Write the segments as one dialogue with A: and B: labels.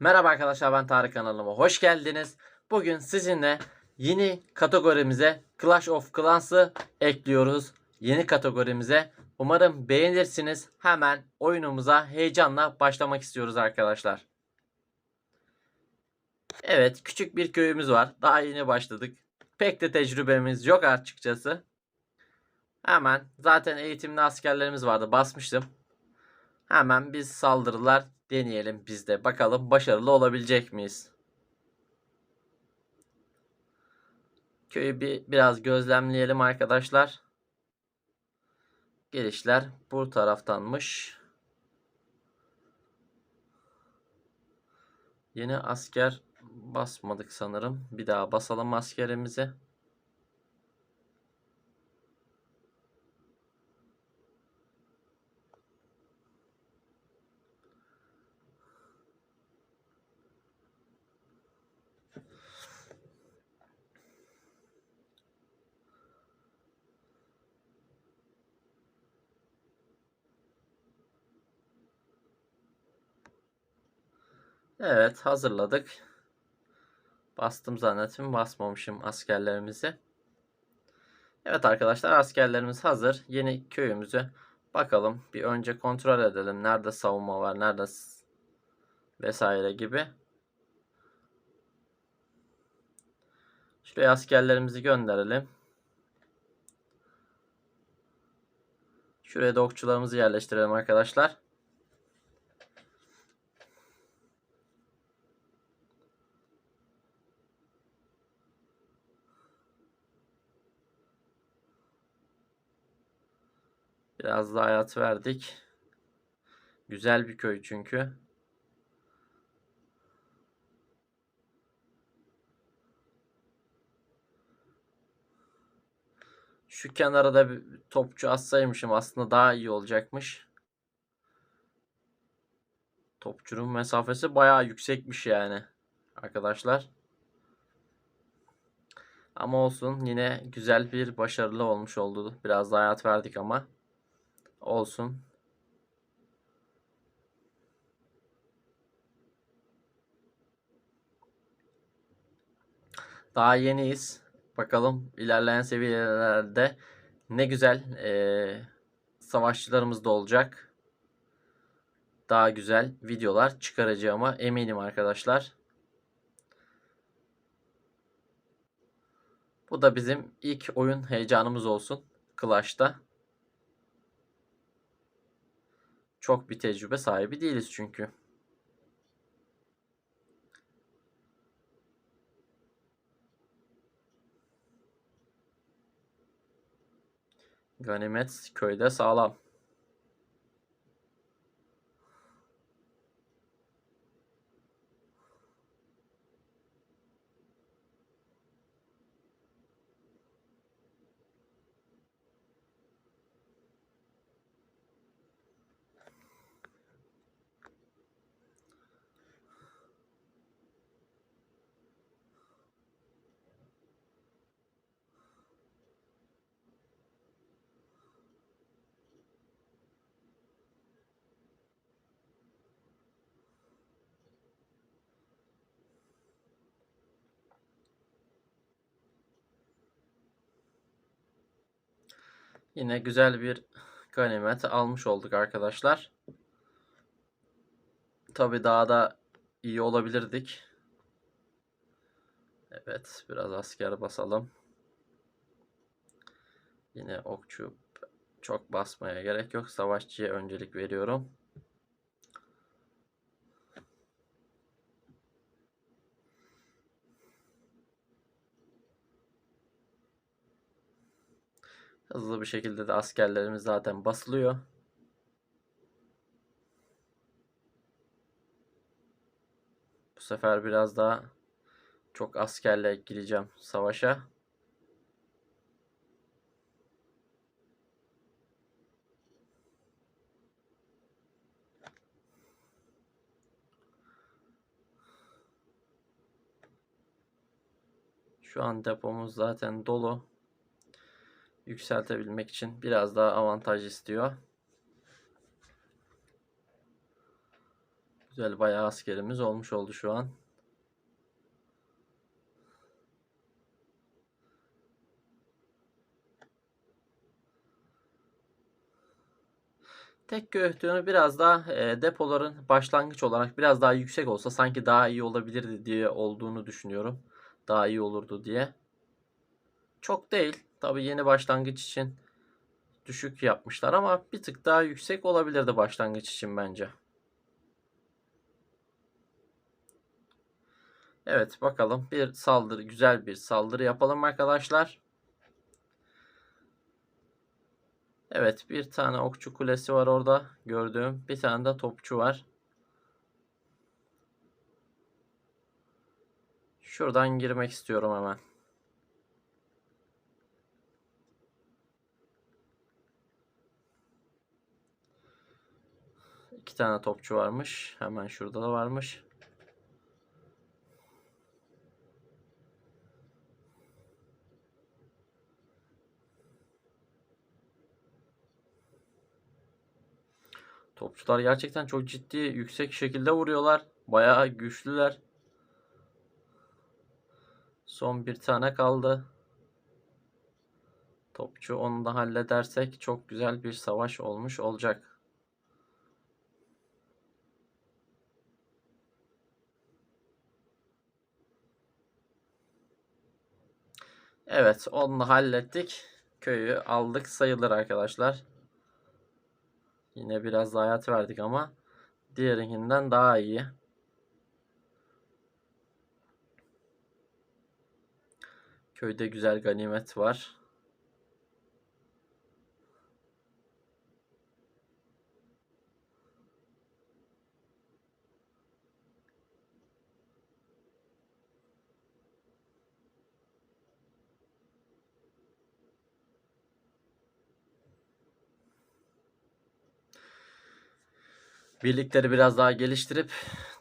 A: Merhaba arkadaşlar ben Tarık kanalıma hoş geldiniz. Bugün sizinle yeni kategorimize Clash of Clans'ı ekliyoruz. Yeni kategorimize. Umarım beğenirsiniz. Hemen oyunumuza heyecanla başlamak istiyoruz arkadaşlar. Evet küçük bir köyümüz var. Daha yeni başladık. Pek de tecrübemiz yok açıkçası. Hemen zaten eğitimli askerlerimiz vardı basmıştım. Hemen biz saldırılar deneyelim biz de. Bakalım başarılı olabilecek miyiz? Köyü bir biraz gözlemleyelim arkadaşlar. Gelişler bu taraftanmış. Yeni asker basmadık sanırım. Bir daha basalım askerimizi. Evet hazırladık. Bastım zannettim. Basmamışım askerlerimizi. Evet arkadaşlar askerlerimiz hazır. Yeni köyümüzü bakalım. Bir önce kontrol edelim. Nerede savunma var, nerede vesaire gibi. Şuraya askerlerimizi gönderelim. Şuraya da okçularımızı yerleştirelim arkadaşlar. Biraz da hayat verdik. Güzel bir köy çünkü. Şu kenara da bir topçu atsaymışım aslında daha iyi olacakmış. Topçunun mesafesi bayağı yüksekmiş yani arkadaşlar. Ama olsun yine güzel bir başarılı olmuş oldu. Biraz da hayat verdik ama olsun. Daha yeniyiz. Bakalım ilerleyen seviyelerde ne güzel eee, savaşçılarımız da olacak. Daha güzel videolar çıkaracağıma eminim arkadaşlar. Bu da bizim ilk oyun heyecanımız olsun. Clash'ta. Çok bir tecrübe sahibi değiliz çünkü. Ganimet köyde sağlam. Yine güzel bir ganimet almış olduk arkadaşlar. Tabi daha da iyi olabilirdik. Evet biraz asker basalım. Yine okçu çok basmaya gerek yok. Savaşçıya öncelik veriyorum. Hızlı bir şekilde de askerlerimiz zaten basılıyor. Bu sefer biraz daha çok askerle gireceğim savaşa. Şu an depomuz zaten dolu. Yükseltebilmek için biraz daha avantaj istiyor. Güzel bayağı askerimiz olmuş oldu şu an. Tek köy öhtüğünü biraz daha e, depoların başlangıç olarak biraz daha yüksek olsa sanki daha iyi olabilirdi diye olduğunu düşünüyorum. Daha iyi olurdu diye. Çok değil. Tabii yeni başlangıç için düşük yapmışlar ama bir tık daha yüksek olabilirdi başlangıç için bence. Evet bakalım bir saldırı güzel bir saldırı yapalım arkadaşlar. Evet bir tane okçu kulesi var orada gördüğüm. Bir tane de topçu var. Şuradan girmek istiyorum hemen. İki tane topçu varmış. Hemen şurada da varmış. Topçular gerçekten çok ciddi, yüksek şekilde vuruyorlar. Bayağı güçlüler. Son bir tane kaldı. Topçu onu da halledersek çok güzel bir savaş olmuş olacak. Evet, onu hallettik. Köyü aldık sayılır arkadaşlar. Yine biraz daha hayat verdik ama diğerinkinden daha iyi. Köyde güzel ganimet var. Birlikleri biraz daha geliştirip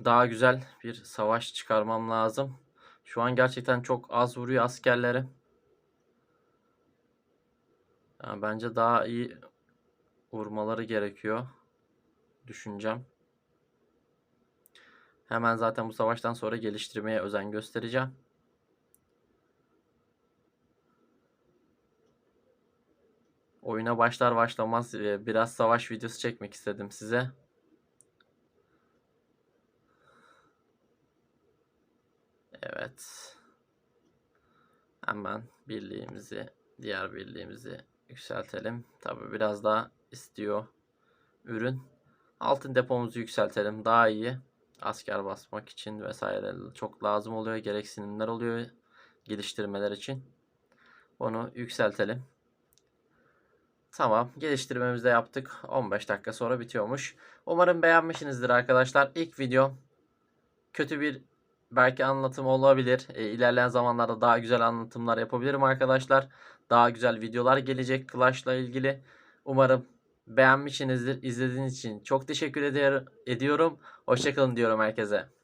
A: daha güzel bir savaş çıkarmam lazım. Şu an gerçekten çok az vuruyor askerleri. Yani bence daha iyi vurmaları gerekiyor. Düşüncem. Hemen zaten bu savaştan sonra geliştirmeye özen göstereceğim. Oyuna başlar başlamaz e, biraz savaş videosu çekmek istedim size. Evet. Hemen birliğimizi, diğer birliğimizi yükseltelim. Tabi biraz daha istiyor ürün. Altın depomuzu yükseltelim. Daha iyi. Asker basmak için vesaire çok lazım oluyor. Gereksinimler oluyor geliştirmeler için. Onu yükseltelim. Tamam. Geliştirmemizi de yaptık. 15 dakika sonra bitiyormuş. Umarım beğenmişsinizdir arkadaşlar. İlk video kötü bir belki anlatım olabilir. E, ilerleyen zamanlarda daha güzel anlatımlar yapabilirim arkadaşlar. Daha güzel videolar gelecek Clash'la ilgili. Umarım beğenmişsinizdir. İzlediğiniz için çok teşekkür ediyorum. Hoşçakalın diyorum herkese.